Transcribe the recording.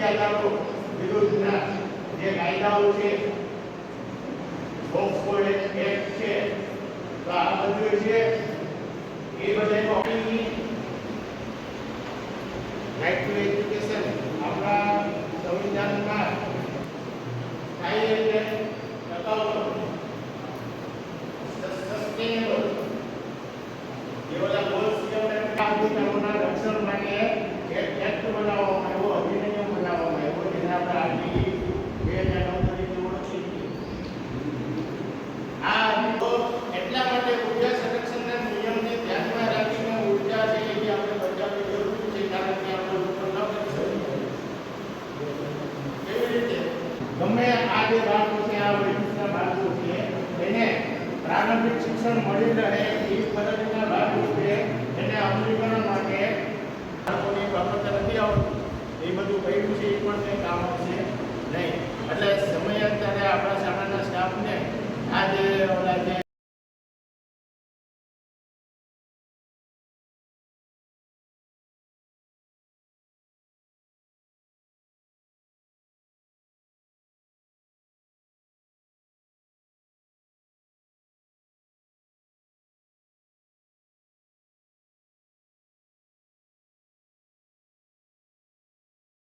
અત્યાચારો વિરુદ્ધના જે કાયદાઓ છે પોક્સો એક્ટ છે તો આ બધું છે એ બધાનો રાઈટ ટુ એજ્યુકેશન આપણા સંવિધાનમાં થાય એટલે ટકાઉ સસ્ટેનેબલ એ બધા ગોલ્સ છે આ અધિકારોના રક્ષણ માટે ગમે આ જે બાળકો છે, આ બાળકો છે, એને પ્રારંભિક શિક્ષણ મળી રહે એ પદ્ધતિના ભાગરૂપે એને અમલીકરણ એ બધું કર્યું છે, એ પણ કંઈ કામ આવશે નહીં. એટલે સમયાંતરે આપણા શાળાના સ્ટાફને આ જે ઓલા જે